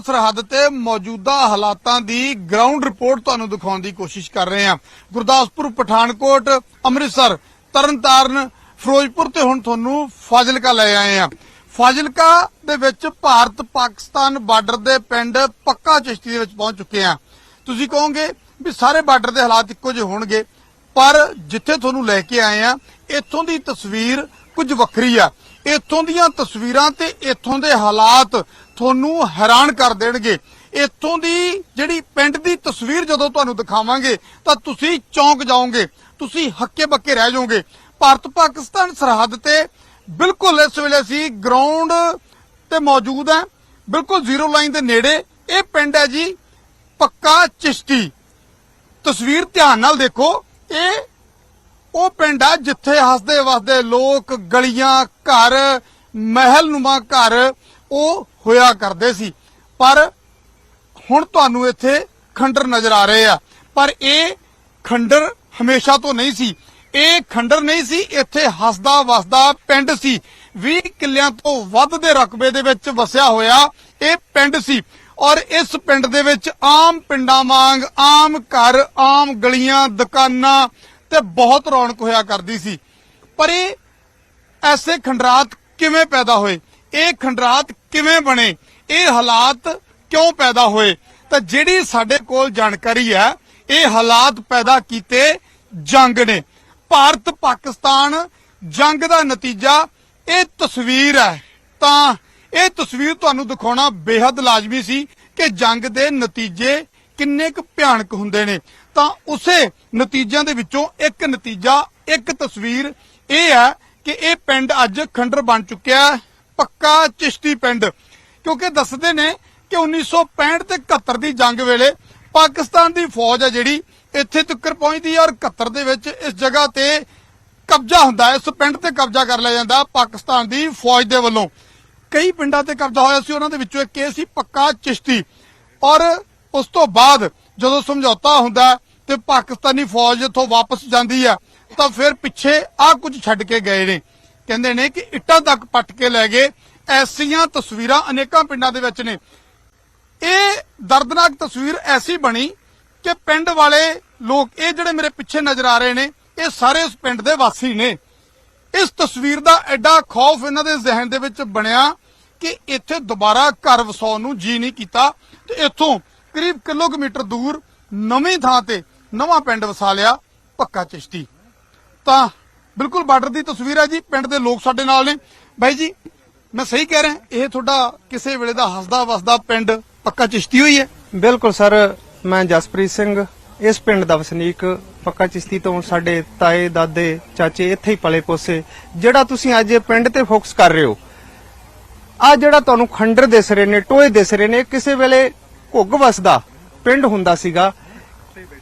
ਸਰਹੱਦ ਤੇ ਮੌਜੂਦਾ ਹਾਲਾਤਾਂ ਦੀ ਗਰਾਊਂਡ ਰਿਪੋਰਟ ਤੁਹਾਨੂੰ ਦਿਖਾਉਣ ਦੀ ਕੋਸ਼ਿਸ਼ ਕਰ ਰਹੇ ਹਾਂ। ਗੁਰਦਾਸਪੁਰ, ਪਠਾਨਕੋਟ, ਅੰਮ੍ਰਿਤਸਰ, ਤਰਨਤਾਰਨ, ਫਿਰੋਜ਼ਪੁਰ ਤੇ ਹੁਣ ਤੁਹਾਨੂੰ ਫਾਜ਼ਿਲਕਾ ਲੈ ਆਏ ਹਾਂ। ਫਾਜ਼ਿਲਕਾ ਦੇ ਵਿੱਚ ਭਾਰਤ ਪਾਕਿਸਤਾਨ ਬਾਰਡਰ ਦੇ ਪਿੰਡ ਪੱਕਾ ਚਿਸ਼ਤੀ ਦੇ ਵਿੱਚ ਪਹੁੰਚ ਚੁੱਕੇ ਹਾਂ। ਤੁਸੀਂ ਕਹੋਗੇ ਵੀ ਸਾਰੇ ਬਾਰਡਰ ਦੇ ਹਾਲਾਤ ਇੱਕੋ ਜਿਹੇ ਹੋਣਗੇ, ਪਰ ਜਿੱਥੇ ਤੁਹਾਨੂੰ ਲੈ ਕੇ ਆਏ ਆ ਇੱਥੋਂ ਦੀ ਤਸਵੀਰ ਕੁਝ ਵੱਖਰੀ ਆ। ਇੱਥੋਂ ਦੀਆਂ ਤਸਵੀਰਾਂ ਤੇ ਇੱਥੋਂ ਦੇ ਹਾਲਾਤ ਤੁਹਾਨੂੰ ਹੈਰਾਨ ਕਰ ਦੇਣਗੇ। ਇੱਥੋਂ ਦੀ ਜਿਹੜੀ ਪਿੰਡ ਦੀ ਤਸਵੀਰ ਜਦੋਂ ਤੁਹਾਨੂੰ ਦਿਖਾਵਾਂਗੇ, ਤਾਂ ਤੁਸੀਂ ਚੌਂਕ ਜਾਓਗੇ, ਤੁਸੀਂ ਹੱਕੇ ਬੱਕੇ ਰਹਿ ਜਾਓਗੇ। ਭਾਰਤ ਪਾਕਿਸਤਾਨ ਸਰਹੱਦ ਤੇ ਬਿਲਕੁਲ ਇਸ ਵੇਲੇ ਅਸੀਂ ਗਰਾਊਂਡ ਤੇ ਮੌਜੂਦ ਹੈ, ਬਿਲਕੁਲ ਜ਼ੀਰੋ ਲਾਈਨ ਦੇ ਨੇੜੇ। ਇਹ ਪਿੰਡ ਹੈ ਜੀ ਪੱਕਾ ਚਿਸ਼ਤੀ। ਤਸਵੀਰ ਧਿਆਨ ਨਾਲ ਦੇਖੋ, ਇਹ ਉਹ ਪਿੰਡ ਆ ਜਿੱਥੇ ਹੱਸਦੇ ਵਸਦੇ ਲੋਕ ਗਲੀਆਂ, ਘਰ ਮਹਿਲ ਨੁਮਾ ਘਰ ਉਹ ਹੋਇਆ ਕਰਦੇ ਸੀ। ਪਰ ਹੁਣ ਤੁਹਾਨੂੰ ਇੱਥੇ ਖੰਡਰ ਨਜ਼ਰ ਆ ਰਹੇ ਆ। ਪਰ ਇਹ ਖੰਡਰ ਹਮੇਸ਼ਾ ਤੋਂ ਨਹੀਂ ਸੀ। ਇਹ ਖੰਡਰ ਨਹੀਂ ਸੀ, ਇੱਥੇ ਹੱਸਦਾ ਵਸਦਾ ਪਿੰਡ ਸੀ। 20 ਕਿੱਲਿਆਂ ਤੋਂ ਵੱਧ ਦੇ ਰਕਬੇ ਦੇ ਵਿੱਚ ਵਸਿਆ ਹੋਇਆ ਇਹ ਪਿੰਡ ਸੀ। ਔਰ ਇਸ ਪਿੰਡ ਦੇ ਵਿੱਚ ਆਮ ਪਿੰਡਾਂ ਵਾਂਗ ਆਮ ਘਰ, ਆਮ ਗਲੀਆਂ, ਦੁਕਾਨਾਂ ਤੇ ਬਹੁਤ ਰੌਣਕ ਹੋਇਆ ਕਰਦੀ ਸੀ। ਪਰ ਇਹ ਐਸੇ ਖੰਡਰਾਤ ਕਿਵੇਂ ਪੈਦਾ ਹੋਏ? ਇਹ ਖੰਡਰਾਤ ਕਿਵੇਂ ਬਣੇ? ਇਹ ਹਾਲਾਤ ਕਿਉਂ ਪੈਦਾ ਹੋਏ? ਤਾਂ ਜਿਹੜੀ ਸਾਡੇ ਕੋਲ ਜਾਣਕਾਰੀ ਹੈ, ਇਹ ਹਾਲਾਤ ਪੈਦਾ ਕੀਤੇ ਜੰਗ ਨੇ। ਭਾਰਤ ਪਾਕਿਸਤਾਨ ਜੰਗ ਦਾ ਨਤੀਜਾ ਇਹ ਤਸਵੀਰ ਹੈ। ਤਾਂ ਇਹ ਤਸਵੀਰ ਤੁਹਾਨੂੰ ਦਿਖਾਉਣਾ ਬੇहद ਲਾਜ਼ਮੀ ਸੀ ਕਿ ਜੰਗ ਦੇ ਨਤੀਜੇ ਕਿੰਨੇ ਕੁ ਭਿਆਨਕ ਹੁੰਦੇ ਨੇ। ਤਾਂ ਉਸੇ ਨਤੀਜਿਆਂ ਦੇ ਵਿੱਚੋਂ ਇੱਕ ਨਤੀਜਾ, ਇੱਕ ਤਸਵੀਰ ਇਹ ਹੈ ਕਿ ਇਹ ਪਿੰਡ ਅੱਜ ਖੰਡਰ ਬਣ ਚੁੱਕਿਆ ਪੱਕਾ ਚਿਸ਼ਤੀ ਪਿੰਡ। ਕਿਉਂਕਿ ਦੱਸਦੇ ਨੇ ਕਿ 1965 ਤੇ 71 ਦੀ ਜੰਗ ਵੇਲੇ ਪਾਕਿਸਤਾਨ ਦੀ ਫੌਜ ਹੈ ਜਿਹੜੀ, ਇੱਥੇ ਤੱਕ ਪਹੁੰਚਦੀ ਹੈ ਔਰ 71 ਦੇ ਵਿੱਚ ਇਸ ਜਗ੍ਹਾ ਤੇ ਕਬਜ਼ਾ ਹੁੰਦਾ ਹੈ, ਇਸ ਪਿੰਡ ਤੇ ਕਬਜ਼ਾ ਕਰ ਲਿਆ ਜਾਂਦਾ ਪਾਕਿਸਤਾਨ ਦੀ ਫੌਜ ਦੇ ਵੱਲੋਂ। ਕਈ ਪਿੰਡਾਂ ਤੇ ਕਬਜ਼ਾ ਹੋਇਆ ਸੀ, ਉਹਨਾਂ ਦੇ ਵਿੱਚੋਂ ਇੱਕ ਇਹ ਸੀ ਪੱਕਾ ਚਿਸ਼ਤੀ। ਔਰ ਉਸ ਤੋਂ ਬਾਅਦ ਜਦੋਂ ਸਮਝੌਤਾ ਹੁੰਦਾ ਤੇ ਪਾਕਿਸਤਾਨੀ ਫੌਜ ਇੱਥੋਂ ਵਾਪਸ ਜਾਂਦੀ ਆ ਤਾਂ ਫਿਰ ਪਿੱਛੇ ਆ ਕੁਝ ਛੱਡ ਕੇ ਗਏ ਨੇ। ਕਹਿੰਦੇ ਨੇ ਕਿ ਇੱਟਾਂ ਤੱਕ ਪੱਟ ਕੇ ਲੈ ਗਏ। ਐਸੀਆਂ ਤਸਵੀਰਾਂ ਅਨੇਕਾਂ ਪਿੰਡਾਂ ਦੇ ਵਿੱਚ ਨੇ। ਇਹ ਦਰਦਨਾਕ ਤਸਵੀਰ ਐਸੀ ਬਣੀ ਕਿ ਪਿੰਡ ਵਾਲੇ ਲੋਕ, ਇਹ ਜਿਹੜੇ ਮੇਰੇ ਪਿੱਛੇ ਨਜ਼ਰ ਆ ਰਹੇ ਨੇ, ਇਹ ਸਾਰੇ ਉਸ ਪਿੰਡ ਦੇ ਵਾਸੀ ਨੇ। ਇਸ ਤਸਵੀਰ ਦਾ ਐਡਾ ਖੌਫ ਇਹਨਾਂ ਦੇ ਜ਼ਿਹਨ ਦੇ ਵਿੱਚ ਬਣਿਆ ਕਿ ਇੱਥੇ ਦੁਬਾਰਾ ਘਰ ਵਸਾਉਣ ਨੂੰ ਜੀ ਨਹੀਂ ਕੀਤਾ ਤੇ ਇੱਥੋਂ ਕਰੀਬ ਕਿਲੋਮੀਟਰ ਦੂਰ ਨਵੀਂ ਥਾਂ ਤੇ ਨਵਾਂ ਪਿੰਡ ਵਸਾ ਲਿਆ ਪੱਕਾ ਚਿਸ਼ਤੀ। ਤਾਂ ਬਿਲਕੁਲ ਬਾਰਡਰ ਦੀ ਤਸਵੀਰ ਹੈ ਜੀ, ਪਿੰਡ ਦੇ ਲੋਕ ਸਾਡੇ ਨਾਲ ਨੇ। ਬਾਈ ਜੀ, ਮੈਂ ਸਹੀ ਕਹਿ ਰਿਹਾ, ਇਹ ਤੁਹਾਡਾ ਕਿਸੇ ਵੇਲੇ ਦਾ ਹੱਸਦਾ ਵਸਦਾ ਪਿੰਡ ਪੱਕਾ ਚਿਸ਼ਤੀ ਹੋਈ ਹੈ? ਬਿਲਕੁਲ ਸਰ, ਮੈਂ ਜਸਪ੍ਰੀਤ ਸਿੰਘ, ਇਸ ਪਿੰਡ ਦਾ ਵਸਨੀਕ, ਪੱਕਾ ਚਿਸ਼ਤੀ ਤੋਂ ਸਾਡੇ ਤਾਏ, ਦਾਦੇ, ਚਾਚੇ ਇੱਥੇ ਹੀ ਪਲੇ ਪੋਸੇ, ਜਿਹੜਾ ਤੁਸੀਂ ਅੱਜ ਇਹ ਪਿੰਡ ਤੇ ਫੋਕਸ ਕਰ ਰਹੇ ਹੋ। ਆ ਜਿਹੜਾ ਤੁਹਾਨੂੰ ਖੰਡਰ ਦਿਸ ਰਹੇ ਨੇ, ਟੋਏ ਦਿਸ ਰਹੇ ਨੇ, ਕਿਸੇ ਵੇਲੇ ਘੁੱਗ ਵਸਦਾ ਪਿੰਡ ਹੁੰਦਾ ਸੀਗਾ।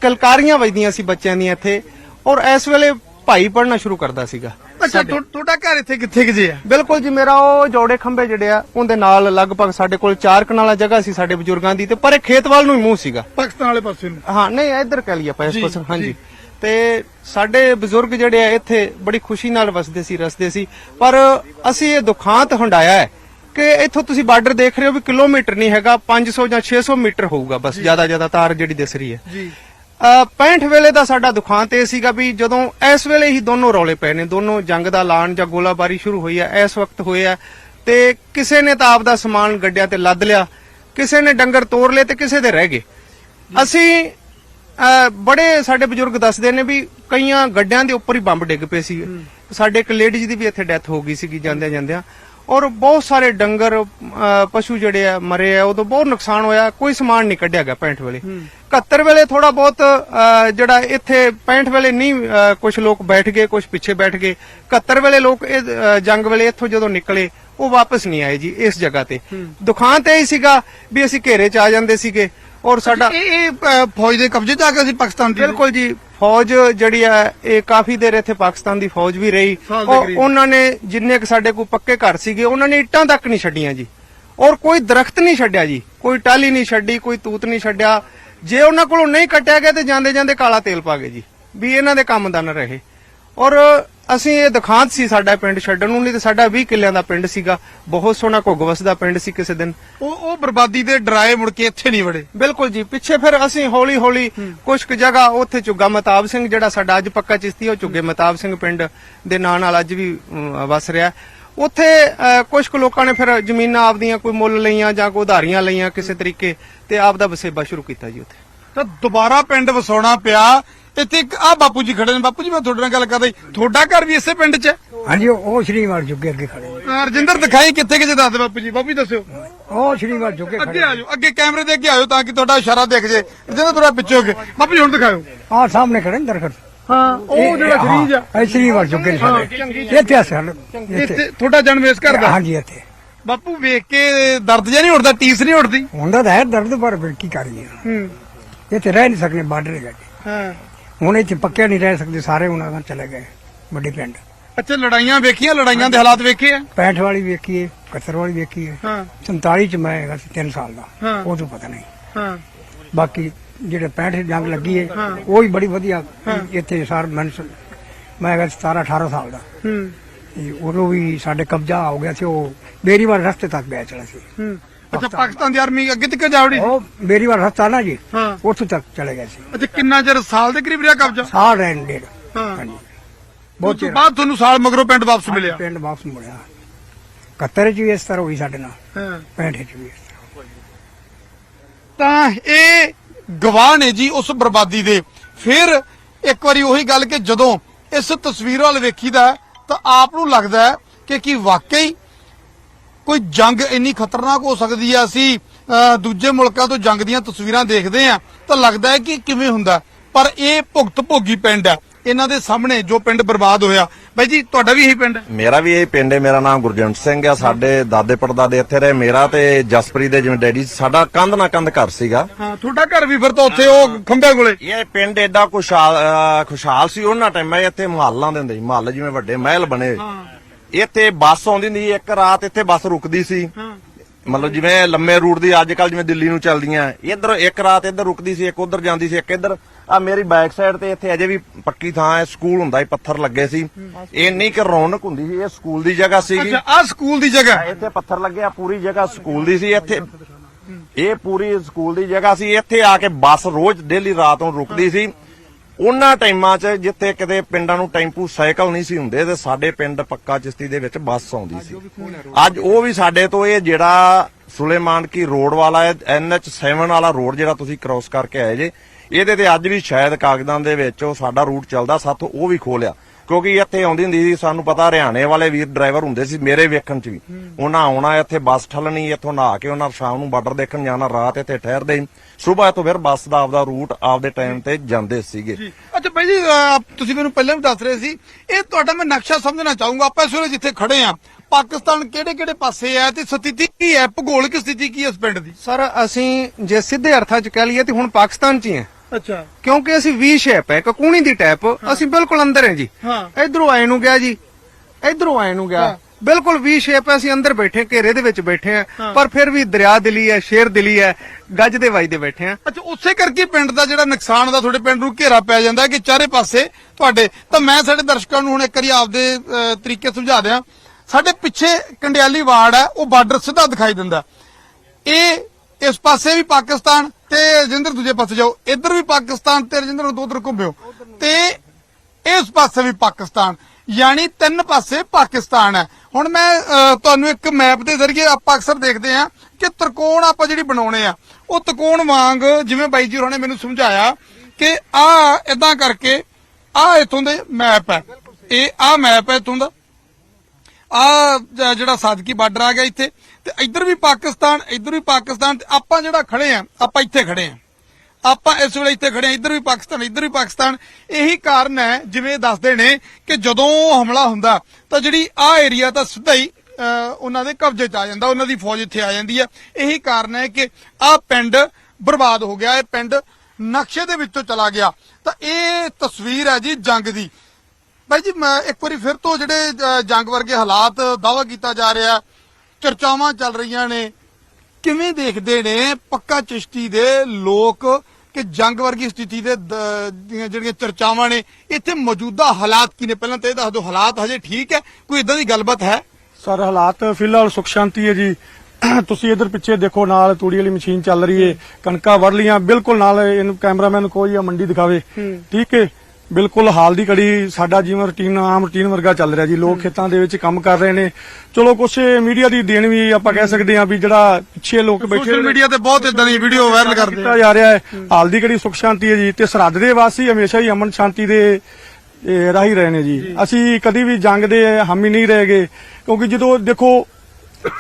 ਕਲਕਾਰੀਆਂ ਵੱਜਦੀਆਂ ਸੀ ਬੱਚਿਆਂ ਦੀਆਂ ਇੱਥੇ ਔਰ ਇਸ ਵੇਲੇ ਭਾਈ ਪੜਨਾ ਸ਼ੁਰੂ ਕਰਦਾ ਸੀਗਾ ਅੱਛਾ ਤੁਹਾ- ਤੁਹਾਡਾ ਘਰ ਇੱਥੇ ਕਿੱਥੇ ਕਿਜੇ ਆ? ਬਿਲਕੁਲ ਜੀ ਮੇਰਾ ਉਹ ਜੋੜੇ ਖੰਭੇ ਜਿਹੜੇ ਆ ਉਹਦੇ ਨਾਲ ਲਗਭਗ ਸਾਡੇ ਕੋਲ 4 ਕਨਾਲਾ ਜਗ੍ਹਾ ਸੀ ਸਾਡੇ ਬਜ਼ੁਰਗਾਂ ਦੀ ਤੇ ਪਰ ਇਹ ਖੇਤ ਵੱਲ ਨੂੰ ਹੀ ਮੂੰਹ ਸੀਗਾ। ਪਾਕਿਸਤਾਨ ਵਾਲੇ ਪਾਸੇ ਨੂੰ? ਹਾਂ ਨਹੀਂ ਇੱਧਰ ਕਹਿ ਲਈ ਆਪਾਂ ਇਸ ਜੀ, ਪਾਸੇ ਹਾਂਜੀ। ਜੀ। ਤੇ ਸਾਡੇ ਬਜ਼ੁਰਗ ਜਿਹੜੇ ਆ ਇੱਥੇ ਬੜੀ ਖੁਸ਼ੀ ਨਾਲ ਵਸਦੇ ਸੀ ਰਸਦੇ ਸੀ ਪਰ ਅਸੀਂ ਇਹ ਦੁਖਾਂਤ ਹੰਡਾਇਆ ਹੈ। ਕਿ ਇੱਥੋਂ ਤੁਸੀਂ ਬਾਰਡਰ ਦੇਖ ਰਹੇ ਹੋ ਵੀ ਕਿਲੋਮੀਟਰ ਨਹੀਂ ਹੈਗਾ 500 ਜਾਂ 600 ਮੀਟਰ ਹੋਊਗਾ ਬਸ ਜ਼ਿਆਦਾ ਜ਼ਿਆਦਾ ਤਾਰ ਜਿਹੜੀ ਦਿਸ ਰਹੀ ਹੈ। ਜੀ। ਅ 65 ਵੇਲੇ ਦਾ ਸਾਡਾ ਦੁਖਾਂਤ ਇਹ ਸੀਗਾ ਵੀ ਜਦੋਂ ਇਸ ਵੇਲੇ ਹੀ ਦੋਨੋਂ ਰੌਲੇ ਪਏ ਨੇ ਦੋਨੋਂ ਜੰਗ ਦਾ ਐਲਾਨ ਜਾਂ ਗੋਲਾਬਾਰੀ ਸ਼ੁਰੂ ਹੋਈ ਹੈ ਇਸ ਵਕਤ ਹੋਇਆ ਤੇ ਕਿਸੇ ਨੇ ਤਾਂ ਆਪਦਾ ਸਮਾਨ ਗੱਡਿਆਂ ਤੇ ਲੱਦ ਲਿਆ ਕਿਸੇ ਨੇ ਡੰਗਰ ਤੋੜ ਲਏ ਤੇ ਕਿਸੇ ਦੇ ਰਹਿ ਗਏ। ਅਸੀਂ ਬੜੇ ਸਾਡੇ ਬਜ਼ੁਰਗ ਦੱਸਦੇ ਨੇ ਵੀ ਕਈਆਂ ਗੱਡਿਆਂ ਦੇ ਉੱਪਰ ਹੀ ਬੰਬ ਡਿੱਗ ਪਏ ਸੀ ਸਾਡੇ ਇੱਕ ਲੇਡੀਜ਼ ਦੀ ਵੀ ਇੱਥੇ ਡੈਥ ਹੋ ਗਈ ਸੀਗੀ ਜਾਂਦਿਆਂ ਜਾਂਦਿਆਂ। ਔਰ ਬਹੁਤ ਸਾਰੇ ਡੰਗਰ ਅ, ਪਸ਼ੂ ਜਿਹੜੇ ਆ ਮਰੇ ਆ ਉਦੋਂ ਬਹੁਤ ਨੁਕਸਾਨ ਹੋਇਆ ਕੋਈ ਸਮਾਨ ਨਹੀਂ ਕੱਢਿਆ ਗਿਆ 65 ਵੇਲੇ। 71 ਵੇਲੇ ਥੋੜਾ ਬਹੁਤ ਅ, ਜਿਹੜਾ ਇੱਥੇ 65 ਵੇਲੇ ਨਹੀਂ ਕੁਝ ਲੋਕ ਬੈਠ ਗਏ ਕੁਝ ਪਿੱਛੇ ਬੈਠ ਗਏ। 71 ਵੇਲੇ ਲੋਕ ਇਹ ਅ, ਜੰਗ ਵੇਲੇ ਇੱਥੋਂ ਜਦੋਂ ਨਿਕਲੇ ਉਹ ਵਾਪਸ ਨਹੀਂ ਆਏ ਜੀ ਇਸ ਜਗ੍ਹਾ ਤੇ। ਦੁਖਾਂਤ ਇਹ ਹੀ ਸੀਗਾ ਵੀ ਅਸੀਂ ਘੇਰੇ 'ਚ ਆ ਜਾਂਦੇ ਸੀਗੇ ਔਰ ਸਾਡਾ ਇਹ ਇਹ ਅ, ਫੌਜ ਦੇ ਕਬਜ਼ੇ 'ਚ ਆ ਕੇ ਸੀ ਪਾਕਿਸਤਾਨ ਦੀ ਬਿਲਕੁਲ ਜੀ ਫੌਜ ਜਿਹੜੀ ਹੈ ਇਹ ਕਾਫੀ ਦੇਰ ਇੱਥੇ ਪਾਕਿਸਤਾਨ ਦੀ ਫੌਜ ਵੀ ਰਹੀ। ਉਹ-। ਉਹਨਾਂ ਨੇ ਜਿੰਨੇ ਕੁ ਸਾਡੇ ਕੋਲ ਪੱਕੇ ਘਰ ਸੀਗੇ ਉਹਨਾਂ ਨੇ ਇੱਟਾਂ ਤੱਕ ਨਹੀਂ ਛੱਡੀਆਂ ਜੀ। ਔਰ ਕੋਈ ਦਰਖਤ ਨਹੀਂ ਛੱਡਿਆ ਜੀ। ਕੋਈ ਟਾਲੀ ਨਹੀਂ ਛੱਡੀ ਕੋਈ ਤੂਤ ਨਹੀਂ ਛੱਡਿਆ। ਜੇ ਉਹਨਾਂ ਕੋਲੋਂ ਨਹੀਂ ਕੱਟਿਆ ਗਿਆ ਤੇ ਜਾਂਦੇ ਜਾਂਦੇ ਕਾਲਾ ਤੇਲ ਪਾ ਗਏ ਜੀ ਵੀ ਇਹਨਾਂ ਦੇ ਕੰਮ ਦਾ ਨਾ ਰਹੇ। ਔਰ ਅਸੀਂ ਇਹ ਦੁਖਾਂਤ ਸੀ ਸਾਡਾ ਪਿੰਡ ਛੱਡਣ ਨੂੰ ਨਹੀਂ ਤੇ ਸਾਡਾ 20 ਕਿੱਲਿਆਂ ਦਾ ਪਿੰਡ ਸੀਗਾ। ਬਹੁਤ ਸੋਹਣਾ ਘੁੱਗਵਸ ਦਾ ਪਿੰਡ ਸੀ ਕਿਸੇ ਦਿਨ। ਉਹ ਉਹ ਬਰਬਾਦੀ ਦੇ ਡਰਾਏ ਮੁੜ ਕੇ ਇੱਥੇ ਨਹੀਂ ਵੜੇ। ਬਿਲਕੁਲ ਜੀ ਪਿੱਛੇ ਫਿਰ ਅਸੀਂ ਹੌਲੀ ਹੌਲੀ ਕੁਝ ਕੁ ਜਗ੍ਹਾ ਉੱਥੇ ਝੁੱਗਾ ਮਤਾਬ ਸਿੰਘ ਜਿਹੜਾ ਸਾਡਾ ਅੱਜ ਪੱਕਾ ਚਿਸ਼ਤੀ ਉਹ ਝੁੱਗੇ ਮਤਾਬ ਸਿੰਘ ਪਿੰਡ ਦੇ ਨਾਂ ਨਾਲ ਅੱਜ ਵੀ ਵਸ ਰਿਹਾ। ਉੱਥੇ ਕੁਝ ਕੁ ਲੋਕਾਂ ਨੇ ਫਿਰ ਜ਼ਮੀਨਾਂ ਆਪਦੀਆਂ ਕੋਈ ਮੁੱਲ ਲਈਆਂ ਜਾਂ ਕੋਈ ਉਧਾਰੀਆਂ ਲਈਆਂ ਕਿਸੇ ਤਰੀਕੇ ਤੇ ਆਪ ਦਾ ਵਸੇਬਾ ਸ਼ੁਰੂ ਕੀਤਾ ਜੀ ਉੱਥੇ। ਤਾਂ ਦੁਬਾਰਾ ਪਿੰਡ ਵਸਾਉਣਾ ਪਿਆ ਇੱਥੇ ਇੱਕ ਆ ਬਾਪੂ ਜੀ ਖੜੇ ਨੇ। ਬਾਪੂ ਜੀ ਮੈਂ ਤੁਹਾਡੇ ਨਾਲ ਗੱਲ ਕਰਦਾ ਸੀ ਤੁਹਾਡਾ ਘਰ ਵੀ ਇਸੇ ਪਿੰਡ 'ਚ ਹੈ? ਹਾਂਜੀ ਉਹ ਉਹ ਸ਼੍ਰੀਵਾਰ ਜੁਗੇ ਅੱਗੇ ਖੜੇ ਨੇ। ਅਹ ਰਜਿੰਦਰ ਦਿਖਾਈ ਕਿੱਥੇ ਕਿੱਥੇ ਦੱਸ ਦੇ ਬਾਪੂ ਜੀ? ਬਾਪੂ ਜੀ ਦੱਸਿਓ। ਉਹ ਸ਼੍ਰੀਵਾਰ ਜੁਗੇ ਅੱਗੇ ਖੜੇ ਆ ਜਾਓ ਅੱਗੇ ਕੈਮਰੇ ਦੇ ਅੱਗੇ ਆਇਓ ਤਾਂ ਕਿ ਤੁਹਾਡਾ ਇਸ਼ਾਰਾ ਦਿਖ ਜੇ। ਰਜਿੰਦਰ ਥੋੜਾ ਪਿੱਛੇ ਹੋ ਕੇ। ਬਾਪੂ ਜੀ ਹੁਣ ਦਿਖਾਓ ਆ ਸਾਹਮਣੇ ਖੜੇ ਨੇ ਦਰਖਤ। ਹਾਂ ਉਹ ਜਿਹੜਾ ਫਰੀਜ ਆ। ਇਹ ਸ਼੍ਰੀਵਾਰ ਜੁਗੇ ਨੇ। ਸਾਡੇ ਇੱਥੇ ਆ ਇੱਥੇ। ਇੱਥੇ ਤੁਹਾਡਾ ਜਨਮ ਇਸ ਘਰ ਦਾ? ਹਾਂਜੀ ਇੱਥੇ। ਬਾਪੂ ਵੇਖ ਕੇ ਦਰਦ ਜਿਹਾ ਨਹੀਂ ਉੱਠਦਾ ਟੀਸ ਨਹੀਂ ਉੱਠਦੀ? ਹੁੰਦਾ ਤਾਂ ਹੈ ਦਰਦ ਪਰ ਫਿਰ ਕੀ ਕਰੀਏ? ਹੂੰ। ਇੱਥੇ ਰਹਿ ਨਹੀਂ ਸਕਦੇ ਬਾਰਡਰ ਜਾ। ਕੇ ਹਾਂ। ਹੁਣ ਇੱਥੇ ਪੱਕੇ ਨਹੀਂ ਰਹਿ ਸਕਦੇ ਸਾਰੇ ਉਹਨਾਂ ਨਾਲ ਚਲੇ ਗਏ ਵੱਡੇ ਪਿੰਡ। ਅੱਛਾ ਲੜਾਈਆਂ ਵੇਖੀਆਂ ਲੜਾਈਆਂ ਦੇ ਹਾਲਾਤ ਵੇਖੇ ਆ? 65 ਵਾਲੀ ਵੇਖੀਏ 71 ਵਾਲੀ ਵੇਖੀਏ ਹਾਂ। 47 ਚ ਮੈਂ ਹੈਗਾ ਸੀ 3 ਸਾਲ ਦਾ ਹਾਂ। ਉਹ ਤੋਂ ਪਤਾ ਨਹੀਂ। ਹਾਂ। ਬਾਕੀ ਜਿਹੜੇ 65 ਜੰਗ ਲੱਗੀ ਹੈ। ਉਹ ਵੀ ਬੜੀ ਵਧੀਆ ਇੱਥੇ ਸਾਰ ਮਨ ਮੈਂ ਹੈਗਾ ਸੀ 17 18 ਸਾਲ ਦਾ। ਹੂੰ। ਉਦੋਂ ਵੀ ਸਾਡੇ ਕਬਜ਼ਾ ਹੋ ਗਿਆ ਸੀ ਉਹ ਬੇਰੀਵਾਲ ਰਸਤੇ ਤੱਕ ਗਿਆ ਚਲਾ ਸੀ। ਹੂੰ। ਅੱਛਾ ਪਾਕਿਸਤਾਨ ਦੀ ਆਰਮੀ ਅੱਗੇ ਤੱਕ ਜਾਵੜੀ ਉਹ ਬੇਰੀਵਾਲ ਰਸਤਾ ਨਾ ਜੀ। ਹਾਂ। ਉੱਥੋਂ ਤੱਕ ਚਲੇ ਗਏ ਸੀ। ਅੱਛਾ ਕਿੰਨਾ ਚਿਰ ਸਾਲ ਦੇ ਕਰੀਬ ਰਿਹਾ ਕਬਜ਼ਾ? ਸਾਲ ਰਹਿਣ ਡੇਢ। ਹਾਂ। ਹਾਂਜੀ। ਬਹੁਤ ਤੋਂ ਚਿਰ। ਬਾਅਦ ਤੁਹਾਨੂੰ ਸਾਲ ਮਗਰੋਂ ਪਿੰਡ ਵਾਪਸ ਮਿਲਿਆ? ਪਿੰਡ ਵਾਪਸ ਮੁੜਿਆ। 71 ਚ ਵੀ ਇਸ ਤਰ੍ਹਾਂ ਹੋਈ ਸਾਡੇ ਨਾਲ। ਹਾਂ। 65 ਚ ਵੀ ਇਸ ਤਰ੍ਹਾਂ। ਤਾਂ ਇਹ ਗਵਾਹ ਨੇ ਜੀ ਉਸ ਬਰਬਾਦੀ ਦੇ। ਫਿਰ ਇੱਕ ਵਾਰੀ ਉਹੀ ਗੱਲ ਕਿ ਜਦੋਂ ਇਸ ਤਸਵੀਰ ਵੱਲ ਵੇਖੀਦਾ ਹੈ, ਤਾਂ ਆਪ ਨੂੰ ਲੱਗਦਾ ਹੈ ਕਿ ਕੀ ਵਾਕਈ ਕੋਈ ਜੰਗ ਇੰਨੀ ਖਤਰਨਾਕ ਹੋ ਸਕਦੀ ਹੈ ਅਸੀਂ ਦੂਜੇ ਮੁਲਕਾਂ ਤੋਂ ਜੰਗ ਦੀਆਂ ਤਸਵੀਰਾਂ ਦੇਖਦੇ ਆ ਤਾਂ ਲੱਗਦਾ ਹੈ ਕਿ ਕਿਵੇਂ ਹੁੰਦਾ। ਪਰ ਇਹ ਭੁਗਤ ਭੋਗੀ ਪਿੰਡ ਹੈ ਇਹਨਾਂ ਦੇ ਸਾਹਮਣੇ ਜੋ ਪਿੰਡ ਬਰਬਾਦ ਹੋਇਆ। ਬਾਈ ਜੀ ਤੁਹਾਡਾ ਵੀ ਇਹੀ ਪਿੰਡ ਹੈ? ਮੇਰਾ ਵੀ ਇਹ ਪਿੰਡ ਹੈ। ਮੇਰਾ ਨਾਮ ਗੁਰਜੰਟ ਸਿੰਘ ਆ। ਸਾਡੇ ਦਾਦੇ ਪੜਦਾਦੇ ਇੱਥੇ ਰਹੇ। ਮੇਰਾ ਤੇ ਜਸਪ੍ਰੀਤ ਦੇ ਜਿਵੇਂ ਡੈਡੀ ਸਾਡਾ ਕੰਧ ਨਾ ਕੰਧ ਘਰ ਸੀਗਾ। ਹਾਂ ਤੁਹਾਡਾ ਘਰ ਵੀ ਫਿਰ ਤਾਂ ਉੱਥੇ ਉਹ ਖੰਭਿਆਂ ਕੋਲੇ? ਇਹ ਪਿੰਡ ਏਡਾ ਖੁਸ਼ਹਾਲ ਖੁਸ਼ਹਾਲ ਸੀ। ਉਹਨਾਂ ਟਾਈਮ ਮੈਂ ਇੱਥੇ ਮਹੱਲਾਂ ਦੇ ਹੁੰਦੇ ਸੀ। ਮਹੱਲ ਜਿਵੇਂ ਵੱਡੇ ਮਹਿਲ ਬਣੇ ਹੋਏ। ਇੱਥੇ ਬੱਸ ਆਉਂਦੀ ਹੁੰਦੀ ਸੀ, ਇੱਕ ਰਾਤ ਇੱਥੇ ਬੱਸ ਰੁਕਦੀ ਸੀ। ਮਤਲਬ ਜਿਵੇਂ ਲੰਮੇ ਰੂਟ ਦੀ ਅੱਜ ਕੱਲ ਜਿਵੇਂ ਦਿੱਲੀ ਨੂੰ ਚੱਲਦੀਆਂ। ਇੱਧਰ ਇੱਕ ਰਾਤ ਇੱਧਰ ਰੁਕਦੀ ਸੀ ਇੱਕ ਉੱਧਰ ਜਾਂਦੀ ਸੀ ਇੱਕ ਇੱਧਰ। ਆ ਮੇਰੀ ਬੈਕ ਸਾਈਡ ਤੇ ਇੱਥੇ ਅਜੇ ਵੀ ਪੱਕੀ ਥਾਂ ਹੈ ਸਕੂਲ ਹੁੰਦਾ ਸੀ ਪੱਥਰ ਲੱਗੇ ਸੀ। ਇੰਨੀ ਕਿ ਰੌਣਕ ਹੁੰਦੀ ਸੀ ਇਹ ਸਕੂਲ ਦੀ ਜਗ੍ਹਾ ਸੀਗੀ। ਅੱਛਾ ਆਹ ਸਕੂਲ ਦੀ ਜਗ੍ਹਾ। ਹੈ। ਇੱਥੇ ਪੱਥਰ ਲੱਗਿਆ ਪੂਰੀ ਜਗ੍ਹਾ ਸਕੂਲ ਦੀ ਸੀ ਇੱਥੇ। ਇਹ ਪੂਰੀ ਸਕੂਲ ਦੀ ਜਗ੍ਹਾ ਸੀ। ਇੱਥੇ ਆ ਕੇ ਬੱਸ ਰੋਜ਼ ਡੇਲੀ ਰਾਤ ਨੂੰ ਰੁਕਦੀ ਸੀ। ਉਹਨਾਂ ਟਾਈਮਾਂ 'ਚ ਜਿੱਥੇ ਕਿਤੇ ਪਿੰਡਾਂ ਨੂੰ ਟੈਂਪੂ ਸਾਈਕਲ ਨਹੀਂ ਸੀ ਹੁੰਦੇ ਤੇ ਸਾਡੇ ਪਿੰਡ ਪੱਕਾ ਚਿਸ਼ਤੀ ਦੇ ਵਿੱਚ ਬੱਸ ਆਉਂਦੀ ਸੀ। ਅੱਜ ਉਹ ਵੀ ਸਾਡੇ ਤੋਂ ਇਹ ਜਿਹੜਾ ਸੁਲੇਮਾਨ ਕੀ ਰੋਡ ਵਾਲਾ ਹੈ ਐਨਐਚ 7 ਵਾਲਾ ਰੋਡ ਜਿਹੜਾ ਤੁਸੀਂ ਕ੍ਰਾਸ ਕਰਕੇ ਆਏ ਜੇ, ਇਹਦੇ ਤੇ ਅੱਜ ਵੀ ਸ਼ਾਇਦ ਕਾਗਜ਼ਾਂ ਦੇ ਵਿੱਚ ਉਹ ਸਾਡਾ ਰੂਟ ਚੱਲਦਾ, ਸਾਥੋਂ ਉਹ ਵੀ ਖੋਲਿਆ ਕਿਉਂਕਿ ਇੱਥੇ ਆਉਂਦੀ ਹੁੰਦੀ ਸੀ ਸਾਨੂੰ ਪਤਾ ਹਰਿਆਣੇ ਵਾਲੇ ਵੀਰ ਡਰਾਈਵਰ ਹੁੰਦੇ ਸੀ ਮੇਰੇ ਵੇਖਣ ਚ ਵੀ। ਉਹਨਾਂ ਆਉਣਾ ਇੱਥੇ ਬੱਸ ਠੱਲਣੀ ਇੱਥੋਂ ਨਹਾ ਕੇ ਉਹਨਾਂ ਸ਼ਾਮ ਨੂੰ ਬਾਰਡਰ ਦੇਖਣ ਜਾਣਾ ਰਾਤ ਇੱਥੇ ਠਹਿਰਦੇ ਸਵੇਰ ਤੋਂ ਫਿਰ ਬੱਸ ਦਾ ਆਪਦਾ ਰੂਟ ਆਪਦੇ ਟਾਈਮ ਤੇ ਜਾਂਦੇ ਸੀਗੇ। ਜੀ। ਅੱਛਾ ਭਾਈ ਜੀ ਤੁਸੀਂ ਮੈਨੂੰ ਪਹਿਲਾਂ ਵੀ ਦੱਸ ਰਹੇ ਸੀ ਇਹ ਤੁਹਾਡਾ ਮੈਂ ਨਕਸ਼ਾ ਸਮਝਣਾ ਚਾਹੂੰਗਾ ਆਪਾਂ ਇਸ ਵੇਲੇ ਜਿੱਥੇ ਖੜੇ ਆ ਪਾਕਿਸਤਾਨ ਕਿਹੜੇ ਕਿਹੜੇ ਪਾਸੇ ਹੈ ਤੇ ਸਥਿਤੀ ਕੀ ਹੈ ਭੂਗੋਲਿਕ ਸਥਿਤੀ ਕੀ ਹੈ ਇਸ ਪਿੰਡ ਦੀ? ਸਰ ਅਸੀਂ ਜੇ ਸਿੱਧੇ ਅਰਥਾਂ 'ਚ ਕਹਿ ਲਈਏ ਤੇ ਹੁਣ ਪਾਕਿਸਤਾਨ 'ਚ ਹੀ ਹਾਂ। ਅੱਛਾ। ਕਿਉਂਕਿ ਅਸੀਂ ਵੀ ਸ਼ੇਪ ਹੈ ਕਕੂਣੀ ਦੀ ਟੈਪ ਅਸੀਂ ਬਿਲਕੁਲ ਅੰਦਰ ਹੈ ਜੀ। ਹਾਂ। ਇਧਰੋਂ ਆਏ ਨੂੰ ਗਿਆ ਜੀ। ਇਧਰੋਂ ਆਏ ਨੂੰ ਗਿਆ। ਬਿਲਕੁਲ ਵੀ ਸ਼ੇਪ ਹੈ ਅਸੀਂ ਅੰਦਰ ਬੈਠੇ ਘੇਰੇ ਦੇ ਵਿੱਚ ਬੈਠੇ ਆ ਪਰ ਫਿਰ ਵੀ ਦਰਿਆ ਦਿਲੀ ਹੈ ਸ਼ੇਰ ਦਿਲੀ ਹੈ ਗੱਜ ਦੇ ਵਜਦੇ ਬੈਠੇ ਆ ਅੱਛਾ ਉਸੇ ਕਰਕੇ ਪਿੰਡ ਦਾ ਜਿਹੜਾ ਨੁਕਸਾਨ ਦਾ ਤੁਹਾਡੇ ਪਿੰਡ ਨੂੰ ਘੇਰਾ ਪੈ ਜਾਂਦਾ ਕਿ ਚਾਰੇ ਪਾਸੇ ਤੁਹਾਡੇ। ਤਾਂ ਮੈਂ ਸਾਡੇ ਦਰਸ਼ਕਾਂ ਨੂੰ ਹੁਣ ਇੱਕ ਵਾਰੀ ਆਪਦੇ ਤਰੀਕੇ ਸਮਝਾ ਦਿਆਂ। ਸਾਡੇ ਪਿੱਛੇ ਕੰਡਿਆਲੀ ਵਾਰਡ ਹੈ ਉਹ ਬਾਰਡਰ ਸਿੱਧਾ ਦਿਖਾਈ ਦਿੰਦਾ। ਇਹ ਇਸ ਪਾਸੇ ਵੀ ਪਾਕਿਸਤਾਨ ਤੇ ਰਜਿੰਦਰ ਦੂਜੇ ਪਾਸੇ ਜਾਓ। ਇੱਧਰ ਵੀ ਪਾਕਿਸਤਾਨ ਤੇ ਰਜਿੰਦਰ ਨੂੰ ਦੋ ਉਧਰ ਘੁੰਮਿਓ। ਤੇ ਇਸ ਪਾਸੇ ਵੀ ਪਾਕਿਸਤਾਨ। ਯਾਨੀ ਤਿੰਨ ਪਾਸੇ ਪਾਕਿਸਤਾਨ ਹੈ। ਹੁਣ ਮੈਂ ਤੁਹਾਨੂੰ ਇੱਕ ਮੈਪ ਦੇ ਜ਼ਰੀਏ ਆਪਾਂ ਅਕਸਰ ਦੇਖਦੇ ਹਾਂ ਕਿ ਤ੍ਰਿਕੋਣ ਆਪਾਂ ਜਿਹੜੀ ਬਣਾਉਣੇ ਆ, ਉਹ ਤ੍ਰਿਕੋਣ ਵਾਂਗ ਜਿਵੇਂ ਬਾਈ ਜੀ ਹੋਰਾਂ ਨੇ ਮੈਨੂੰ ਸਮਝਾਇਆ ਕਿ ਆ ਇਦਾਂ ਕਰਕੇ ਆ ਇਥੋਂ ਦੇ ਮੈਪ ਹੈ। ਇਹ ਆ ਮੈਪ ਹੈ ਇਥੋਂ ਦਾ। ਆ ਜਿਹੜਾ ਸਾਦਕੀ ਬਾਰਡਰ ਆ ਗਿਆ ਇੱਥੇ, ਤੇ ਇੱਧਰ ਵੀ ਪਾਕਿਸਤਾਨ, ਇੱਧਰ ਵੀ ਪਾਕਿਸਤਾਨ, ਤੇ ਆਪਾਂ ਜਿਹੜਾ ਖੜੇ ਆ, ਆਪਾਂ ਇੱਥੇ ਖੜੇ ਆ। ਆਪਾਂ ਇਸ ਵੇਲੇ ਇੱਥੇ ਖੜੇ ਆ, ਇੱਧਰ ਵੀ ਪਾਕਿਸਤਾਨ, ਇੱਧਰ ਵੀ ਪਾਕਿਸਤਾਨ। ਇਹੀ ਕਾਰਨ ਹੈ, ਜਿਵੇਂ ਦੱਸਦੇ ਨੇ ਕਿ ਜਦੋਂ ਹਮਲਾ ਹੁੰਦਾ, ਤਾਂ ਜਿਹੜੀ ਆ ਏਰੀਆ ਤਾਂ ਸਿੱਧਾ ਹੀ ਉਹਨਾਂ ਦੇ ਕਬਜ਼ੇ 'ਚ ਆ ਜਾਂਦਾ, ਉਹਨਾਂ ਦੀ ਫੌਜ ਇੱਥੇ ਆ ਜਾਂਦੀ ਹੈ। ਇਹੀ ਕਾਰਨ ਹੈ ਕਿ ਆ ਪਿੰਡ ਬਰਬਾਦ ਹੋ ਗਿਆ, ਇਹ ਪਿੰਡ ਨਕਸ਼ੇ ਦੇ ਵਿੱਚੋਂ ਚਲਾ ਗਿਆ। ਤਾਂ ਇਹ ਤਸਵੀਰ ਹੈ ਜੀ ਜੰਗ ਦੀ। ਭਾਈ ਜੀ ਮੈਂ ਇੱਕ ਵਾਰੀ ਫਿਰ ਤੋਂ ਜਿਹੜੇ ਜੰਗ ਵਰਗੇ ਹਾਲਾਤ ਦਾਵਾ ਕੀਤਾ ਜਾ ਰਿਹਾ ਚਰਚਾਵਾਂ ਚੱਲ ਰਹੀਆਂ ਨੇ ਕਿਵੇਂ ਦੇਖਦੇ ਨੇ ਪੱਕਾ ਚਿਸ਼ਤੀ ਦੇ ਲੋਕ ਕਿ ਜੰਗ ਵਰਗੀ ਸਥਿਤੀ ਦੇ ਜਿਹੜੀਆਂ ਚਰਚਾਵਾਂ ਨੇ ਇੱਥੇ ਮੌਜੂਦਾ ਹਾਲਾਤ ਕੀ ਨੇ? ਪਹਿਲਾਂ ਤਾਂ ਇਹ ਦੱਸ ਦਿਓ ਹਾਲਾਤ ਹਜੇ ਠੀਕ ਹੈ? ਕੋਈ ਇਦਾਂ ਦੀ ਗੱਲਬਾਤ ਹੈ? ਸਰ ਹਾਲਾਤ ਫਿਲਹਾਲ ਸੁਖ ਸ਼ਾਂਤੀ ਹੈ ਜੀ। ਤੁਸੀਂ ਇਧਰ ਪਿੱਛੇ ਦੇਖੋ ਨਾਲ ਤੂੜੀ ਵਾਲੀ ਮਸ਼ੀਨ ਚੱਲ ਰਹੀ ਹੈ ਕਣਕਾਂ ਵੜ ਲੀਆਂ ਬਿਲਕੁਲ ਨਾਲ ਇਹਨੂੰ ਕੈਮਰਾਮੈਨ ਕੋਈ ਆ ਮੰਡੀ ਦਿਖਾਵੇ। ਠੀਕ ਹੈ? ਬਿਲਕੁਲ ਹਾਲ ਦੀ ਘੜੀ ਸਾਡਾ ਜਿਵੇਂ ਰੁਟੀਨ ਆਮ ਰੁਟੀਨ ਵਰਗਾ ਚੱਲ ਰਿਹਾ ਜੀ। ਲੋਕ ਖੇਤਾਂ ਦੇ ਵਿੱਚ ਕੰਮ ਕਰ ਰਹੇ ਨੇ। ਚਲੋ ਕੁਛ ਮੀਡੀਆ ਦੀ ਦੇਣ ਵੀ ਆਪਾਂ ਕਹਿ ਸਕਦੇ ਹਾਂ ਵੀ ਜਿਹੜਾ ਪਿੱਛੇ ਲੋਕ ਬੈਠੇ ਸੋਸ਼ਲ ਮੀਡੀਆ ਤੇ ਬਹੁਤ ਇਦਾਂ ਦੀ ਵੀਡੀਓ ਵਾਇਰਲ ਕਰਦੇ ਆ। ਜਾ ਰਿਹਾ ਹੈ। ਹਾਲ ਦੀ ਘੜੀ ਸੁਖ ਸ਼ਾਂਤੀ ਹੈ ਜੀ ਤੇ ਸਰਹੱਦ ਦੇ ਵਾਸੀ ਹਮੇਸ਼ਾ ਹੀ ਅਮਨ ਸ਼ਾਂਤੀ ਦੇ ਰਾਹ ਰਹੇ ਨੇ ਜੀ। ਅਸੀਂ ਕਦੀ ਵੀ ਜੰਗ ਦੇ ਹਾਮੀ ਨਹੀਂ ਰਹੇਗੇ। ਕਿਉਂਕਿ ਜਦੋਂ ਦੇਖੋ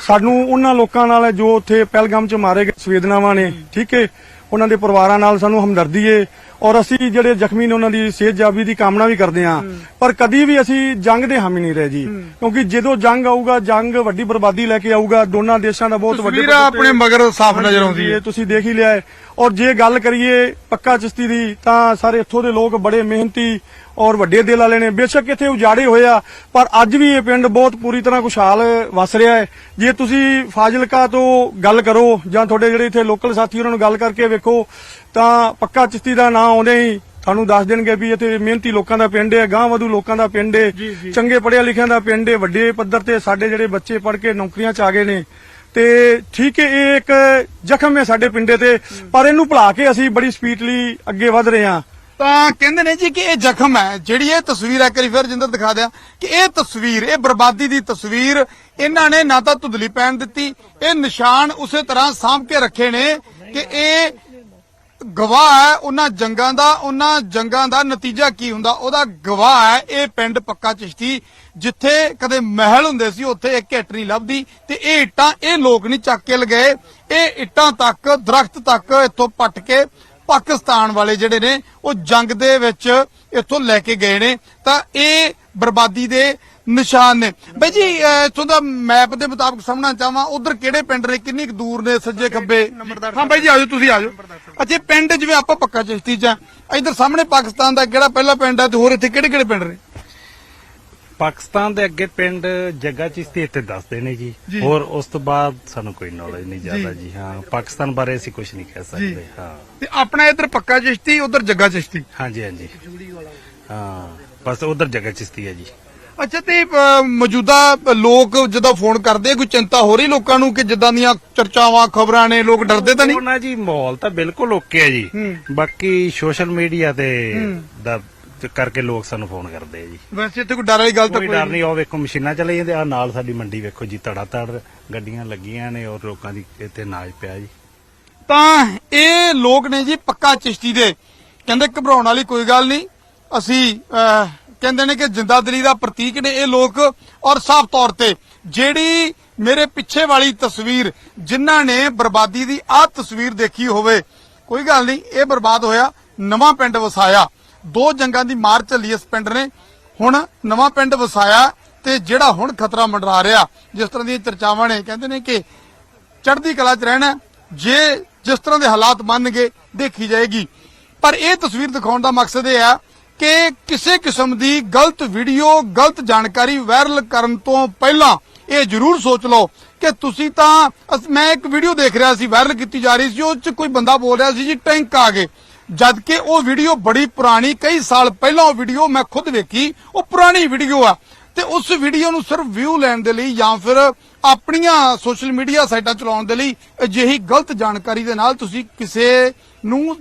ਸਾਨੂੰ ਉਹਨਾਂ ਲੋਕਾਂ ਨਾਲ ਜੋ ਉੱਥੇ ਪਹਿਲਗਾਮ ਚ ਮਾਰੇ ਗਏ ਸੰਵੇਦਨਾਵਾਂ ਨੇ ਠੀਕ ਹੈ? ਉਹਨਾਂ ਦੇ ਪਰਿਵਾਰਾਂ ਨਾਲ ਸਾਨੂੰ ਹਮਦਰਦੀ ਏ ਔਰ ਅਸੀਂ ਜਿਹੜੇ ਜ਼ਖਮੀ ਨੇ ਉਹਨਾਂ ਦੀ ਸਿਹਤਯਾਬੀ ਦੀ ਕਾਮਨਾ ਵੀ ਕਰਦੇ ਹਾਂ। ਪਰ ਕਦੀ ਵੀ ਅਸੀਂ ਜੰਗ ਦੇ ਹਾਮੀ ਨਹੀਂ ਰਹੇ ਜੀ। ਕਿਉਂਕਿ ਜਦੋਂ ਜੰਗ ਆਊਗਾ ਜੰਗ ਵੱਡੀ ਬਰਬਾਦੀ ਲੈ ਕੇ ਆਊਗਾ ਦੋਨਾਂ ਦੇਸ਼ਾਂ ਦਾ ਬਹੁਤ ਵੱਡੇ ਤਸਵੀਰਾਂ ਆਪਣੇ ਮਗਰ ਸਾਫ਼ ਨਜ਼ਰ ਆਉਂਦੀ ਹੈ। ਤੁਸੀਂ ਦੇਖ ਹੀ ਲਿਆ ਹੈ। ਔਰ ਜੇ ਗੱਲ ਕਰੀਏ ਪੱਕਾ ਚਿਸ਼ਤੀ ਦੀ ਤਾਂ ਸਾਰੇ ਇੱਥੋਂ ਦੇ ਲੋਕ ਬੜੇ ਮਿਹਨਤੀ ਔਰ ਵੱਡੇ ਦਿਲ ਵਾਲੇ ਨੇ। ਬੇਸ਼ੱਕ ਇੱਥੇ ਉਜਾੜੇ ਹੋਏ ਆ ਪਰ ਅੱਜ ਵੀ ਇਹ ਪਿੰਡ ਬਹੁਤ ਪੂਰੀ ਤਰ੍ਹਾਂ ਖੁਸ਼ਹਾਲ ਵਸ ਰਿਹਾ ਹੈ। ਜੇ ਤੁਸੀਂ ਫਾਜ਼ਿਲਕਾ ਤੋਂ ਗੱਲ ਕਰੋ ਜਾਂ ਤੁਹਾਡੇ ਜਿਹੜੇ ਇੱਥੇ ਲੋਕਲ ਸਾਥੀ ਉਹਨਾਂ ਨੂੰ ਗੱਲ ਕਰਕੇ ਵੇਖੋ ਤਾਂ ਪੱਕਾ ਚਿਸ਼ਤੀ ਦਾ ਨਾਂ ਆਉਂਦੇ ਹੀ ਤੁਹਾਨੂੰ ਦੱਸ ਦੇਣਗੇ ਵੀ ਇੱਥੇ ਮਿਹਨਤੀ ਲੋਕਾਂ ਦਾ ਪਿੰਡ ਹੈ ਗਾਂ ਵਧੂ ਲੋਕਾਂ ਦਾ ਪਿੰਡ ਹੈ ਚੰਗੇ ਪੜ੍ਹਿਆ ਲਿਖਿਆ ਦਾ ਪਿੰਡ ਹੈ ਵੱਡੇ ਪੱਧਰ ਤੇ ਸਾਡੇ ਜਿਹੜੇ ਬੱਚੇ ਪੜ੍ਹ ਕੇ ਨੌਕਰੀਆਂ 'ਚ ਆ ਗਏ ਨੇ। ਤੇ ਠੀਕ ਹੈ ਇਹ ਇੱਕ ਜ਼ਖਮ ਹੈ ਸਾਡੇ ਪਿੰਡੇ ਤੇ ਪਰ ਇਹਨੂੰ ਭੁਲਾ ਕੇ ਅਸੀਂ ਬੜੀ ਸਪੀਡਲੀ ਅੱਗੇ ਵਧ ਰਹੇ ਹਾਂ। ਤਾਂ ਕਹਿੰਦੇ ਨੇ ਜੀ ਕਿ ਇਹ ਜ਼ਖਮ ਹੈ, ਜਿਹੜੀ ਇਹ ਤਸਵੀਰ ਹੈ ਕਰੀ ਫਿਰ ਜਿੰਦਰ ਦਿਖਾ ਦਿਆਂ ਕਿ ਇਹ ਤਸਵੀਰ, ਇਹ ਬਰਬਾਦੀ ਦੀ ਤਸਵੀਰ, ਇਹਨਾਂ ਨੇ ਨਾ ਤਾਂ ਧੁੰਦਲੀ ਪੈਣ ਦਿੱਤੀ, ਇਹ ਨਿਸ਼ਾਨ ਉਸੇ ਤਰ੍ਹਾਂ ਸਾਂਭ ਕੇ ਰੱਖੇ ਨੇ ਕਿ ਇਹ ਗਵਾਹ ਹੈ, ਉਹਨਾਂ ਜੰਗਾਂ ਦਾ, ਉਹਨਾਂ ਜੰਗਾਂ ਦਾ ਨਤੀਜਾ ਕੀ ਹੁੰਦਾ? ਉਹਦਾ ਗਵਾਹ ਹੈ, ਇਹ ਪਿੰਡ ਪੱਕਾ ਚਿਸ਼ਤੀ, ਜਿੱਥੇ ਕਦੇ ਮਹਿਲ ਹੁੰਦੇ ਸੀ, ਉੱਥੇ ਇੱਕ ਇੱਟ ਨਹੀਂ ਲੱਭਦੀ ਤੇ ਇਹ ਇੱਟਾਂ ਇਹ ਲੋਕ ਨਹੀਂ ਚੱਕ ਕੇ ਲਗਾਏ, ਇਹ ਇੱਟਾਂ ਤੱਕ, ਦਰਖਤ ਤੱਕ ਇੱਥੋਂ ਪੱਟ ਕੇ ਪਾਕਿਸਤਾਨ ਵਾਲੇ ਜਿਹੜੇ ਨੇ ਉਹ ਜੰਗ ਦੇ ਵਿੱਚ ਇੱਥੋਂ ਲੈ ਕੇ ਗਏ ਨੇ। ਤਾਂ ਇਹ ਬਰਬਾਦੀ ਦੇ ਨਿਸ਼ਾਨ ਨੇ। ਬਈ ਜੀ ਇੱਥੋਂ ਦਾ ਮੈਪ ਦੇ ਮੁਤਾਬਕ ਸਮਝਣਾ ਚਾਹਾਂ ਉਧਰ ਕਿਹੜੇ ਪਿੰਡ ਨੇ ਕਿੰਨੀ ਕੁ ਦੂਰ ਨੇ ਸੱਜੇ ਖੱਬੇ? ਹਾਂ ਬਾਈ ਜੀ ਆਜੋ ਤੁਸੀਂ ਆਜੋ। ਅੱਛਾ ਪਿੰਡ ਜਿਵੇਂ ਆਪਾਂ ਪੱਕਾ ਚਿਸ਼ਤੀ ਚ ਇਧਰ ਸਾਹਮਣੇ ਪਾਕਿਸਤਾਨ ਦਾ ਕਿਹੜਾ ਪਹਿਲਾ ਪਿੰਡ ਹੈ ਤੇ ਹੋਰ ਇੱਥੇ ਕਿਹੜੇ ਕਿਹੜੇ ਪਿੰਡ ਨੇ? ਪਾਕਿਸਤਾਨ ਦੇ ਅੱਗੇ ਪਿੰਡ ਜੱਗਾ ਚਿਸ਼ਤੀ ਇੱਥੇ ਦੱਸਦੇ ਨੇ ਜੀ। ਹੋਰ ਉਸ ਤੋਂ ਬਾਅਦ ਸਾਨੂੰ ਕੋਈ ਨੌਲੇਜ ਨਹੀਂ ਜ਼ਿਆਦਾ ਜੀ। ਹਾਂ ਪਾਕਿਸਤਾਨ ਬਾਰੇ ਅਸੀਂ ਕੁਝ ਨਹੀਂ ਕਹਿ ਸਕਦੇ ਹਾਂ। ਤੇ ਆਪਣਾ ਇਧਰ ਪੱਕਾ ਚਿਸ਼ਤੀ ਉਧਰ ਜੱਗਾ ਚਿਸ਼ਤੀ? ਹਾਂਜੀ ਹਾਂਜੀ। ਹਾਂ ਬਸ ਉਧਰ ਜੱਗਾ ਚਿਸ਼ਤੀ ਹੈ ਜੀ। ਅੱਛਾ ਤੇ ਮੌਜੂਦਾ ਲੋਕ ਜਦੋਂ ਫੋਨ ਕਰਦੇ ਕੋਈ ਚਿੰਤਾ ਹੋ ਰਹੀ ਲੋਕਾਂ ਨੂੰ ਕਿ ਜਿੱਦਾਂ ਦੀਆਂ ਚਰਚਾਵਾਂ ਖਬਰਾਂ ਨੇ ਲੋਕ ਡਰਦੇ ਤਾਂ ਨਹੀਂ? ਉਹਨਾਂ ਜੀ ਮਾਹੌਲ ਤਾਂ ਬਿਲਕੁਲ ਓਕੇ ਹੈ ਜੀ। ਬਾਕੀ ਸੋਸ਼ਲ ਮੀਡੀਆ ਤੇ ਦਾ ਕਰਕੇ ਲੋਕ ਸਾਨੂੰ ਫੋਨ ਕਰਦੇ ਆ ਜੀ। ਵੈਸੇ ਇੱਥੇ ਕੋਈ ਡਰ ਵਾਲੀ ਗੱਲ ਤਾਂ ਕੋਈ ਡਰ ਨਹੀਂ। ਉਹ ਵੇਖੋ ਮਸ਼ੀਨਾਂ ਚਲੇ ਜਾਂਦੇ ਆ ਨਾਲ ਸਾਡੀ ਮੰਡੀ ਵੇਖੋ ਜੀ ਧੜਾ ਧੜ ਗੱਡੀਆਂ ਲੱਗੀਆਂ ਨੇ ਔਰ ਲੋਕਾਂ ਦੀ ਇੱਥੇ ਨਾਚ ਪਿਆ ਜੀ। ਤਾਂ ਇਹ ਲੋਕ ਨੇ ਜੀ ਪੱਕਾ ਚਿਸ਼ਤੀ ਦੇ। ਕਹਿੰਦੇ ਘਬਰਾਉਣ ਵਾਲੀ ਕੋਈ ਗੱਲ ਨਹੀਂ। ਅਸੀਂ ਕਹਿੰਦੇ ਨੇ ਕਿ ਜਿੰਦਾਦਿਲੀ ਦਾ ਪ੍ਰਤੀਕ ਨੇ ਇਹ ਲੋਕ ਔਰ ਸਾਫ਼ ਤੌਰ ਤੇ। ਜਿਹੜੀ ਮੇਰੇ ਪਿੱਛੇ ਵਾਲੀ ਤਸਵੀਰ ਜਿਨ੍ਹਾਂ ਨੇ ਬਰਬਾਦੀ ਦੀ ਆਹ ਤਸਵੀਰ ਦੇਖੀ ਹੋਵੇ ਕੋਈ ਗੱਲ ਨਹੀਂ ਇਹ ਬਰਬਾਦ ਹੋਇਆ ਨਵਾਂ ਪਿੰਡ ਵਸਾਇਆ। ਦੋ ਜੰਗਾਂ ਦੀ ਮਾਰ ਚੱਲੀ ਇਸ ਪਿੰਡ ਨੇ। ਹੁਣ ਨਵਾਂ ਪਿੰਡ ਵਸਾਇਆ ਤੇ ਜਿਹੜਾ ਹੁਣ ਖਤਰਾ ਮੰਡਰਾ ਰਿਹਾ, ਜਿਸ ਤਰ੍ਹਾਂ ਦੀਆਂ ਚਰਚਾਵਾਂ ਨੇ, ਕਹਿੰਦੇ ਨੇ ਕਿ ਚੜ੍ਹਦੀ ਕਲਾ 'ਚ ਰਹਿਣਾ, ਜੇ ਜਿਸ ਤਰ੍ਹਾਂ ਦੇ ਹਾਲਾਤ ਮੰਨਗੇ ਦੇਖੀ ਜਾਏਗੀ। ਪਰ ਇਹ ਤਸਵੀਰ ਦਿਖਾਉਣ ਦਾ ਮਕਸਦ ਇਹ ਹੈ ਕਿ ਕਿਸੇ ਕਿਸਮ ਦੀ ਗਲਤ ਵੀਡੀਓ, ਗਲਤ ਜਾਣਕਾਰੀ ਵਾਇਰਲ ਕਰਨ ਤੋਂ ਪਹਿਲਾਂ ਇਹ ਜ਼ਰੂਰ ਸੋਚ ਲਓ ਕਿ ਤੁਸੀਂ ਤਾਂ ਮੈਂ ਇੱਕ ਵੀਡੀਓ ਦੇਖ ਰਿਹਾ ਸੀ, ਵਾਇਰਲ ਕੀਤੀ ਜਾ ਰਹੀ ਸੀ, ਉਹ 'ਚ ਕੋਈ ਬੰਦਾ ਬੋਲ ਰਿਹਾ ਸੀ ਜੀ, ਟੈਂਕ ਆ ਗਏ। ਜਦ ਕਿ ਉਹ ਵੀਡੀਓ ਬੜੀ ਪੁਰਾਣੀ, ਕਈ ਸਾਲ ਪਹਿਲਾਂ ਉਹ ਵੀਡੀਓ ਮੈਂ ਖੁਦ ਵੇਖੀ, ਉਹ ਪੁਰਾਣੀ ਵੀਡੀਓ ਆ। ਤੇ ਉਸ ਵੀਡੀਓ ਨੂੰ ਸਿਰਫ ਵਿਊ ਲੈਣ ਦੇ ਲਈ ਜਾਂ ਫਿਰ ਆਪਣੀਆਂ ਸੋਸ਼ਲ ਮੀਡੀਆ ਸਾਈਟਾਂ ਚਲਾਉਣ ਦੇ ਲਈ ਅਜਿਹੀ ਗਲਤ ਜਾਣਕਾਰੀ ਦੇ ਨਾਲ ਤੁਸੀਂ ਕਿਸੇ ਨੂੰ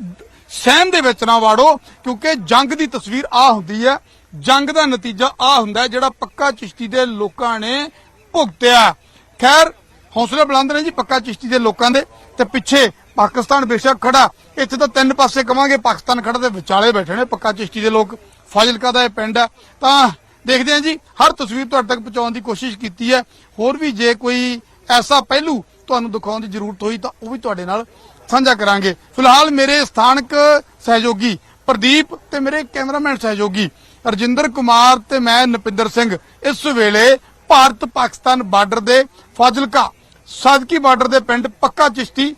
ਸਹਿਮ ਦੇ ਵਿੱਚ ਨਾ ਵਾੜੋ, ਕਿਉਂਕਿ ਜੰਗ ਦੀ ਤਸਵੀਰ ਆ ਹੁੰਦੀ ਹੈ। ਜੰਗ ਦਾ ਨਤੀਜਾ ਆ ਹੁੰਦਾ ਜਿਹੜਾ ਪੱਕਾ ਚਿਸ਼ਤੀ ਦੇ ਲੋਕਾਂ ਨੇ ਭੁਗਤਿਆ। ਖੈਰ, ਹੌਸਲੇ ਬੁਲੰਦ ਨੇ ਜੀ ਪੱਕਾ ਚਿਸ਼ਤੀ ਦੇ ਲੋਕਾਂ ਦੇ। ਤੇ ਪਿੱਛੇ ਪਾਕਿਸਤਾਨ ਬੇਸ਼ੱਕ ਖੜਾ। ਇੱਥੇ ਤਾਂ ਤਿੰਨ ਪਾਸੇ ਕਵਾਂਗੇ, ਪਾਕਿਸਤਾਨ ਖੜਾ ਤੇ ਵਿਚਾਲੇ ਬੈਠੇ ਨੇ ਪੱਕਾ ਚਿਸ਼ਤੀ ਦੇ ਲੋਕ। ਫਾਜ਼ਿਲਕਾ ਦਾ ਇਹ ਪਿੰਡ ਹੈ। ਤਾਂ ਦੇਖਦੇ ਹਾਂ ਜੀ, ਹਰ ਤਸਵੀਰ ਤੁਹਾਡੇ ਤੱਕ ਪਹੁੰਚਾਉਣ ਦੀ ਕੋਸ਼ਿਸ਼ ਕੀਤੀ ਹੈ। ਹੋਰ ਵੀ ਜੇ ਕੋਈ ਐਸਾ ਪਹਿਲੂ ਤੁਹਾਨੂੰ ਦਿਖਾਉਣ ਦੀ ਜ਼ਰੂਰਤ ਹੋਈ ਤਾਂ ਉਹ ਵੀ ਤੁਹਾਡੇ ਨਾਲ ਸਾਂਝਾ ਕਰਾਂਗੇ। ਫਿਲਹਾਲ ਮੇਰੇ ਸਥਾਨਕ ਸਹਿਯੋਗੀ ਪ੍ਰਦੀਪ ਤੇ ਮੇਰੇ ਕੈਮਰਾਮੈਨ ਸਹਿਯੋਗੀ ਰਜਿੰਦਰ ਕੁਮਾਰ ਤੇ ਮੈਂ ਨਪਿੰਦਰ ਸਿੰਘ। ਇਸ ਵੇਲੇ ਭਾਰਤ ਪਾਕਿਸਤਾਨ ਬਾਰਡਰ ਦੇ ਫਾਜ਼ਿਲਕਾ, ਸਾਦਕੀ ਬਾਰਡਰ ਦੇ ਪਿੰਡ ਪੱਕਾ ਚਿਸ਼ਤੀ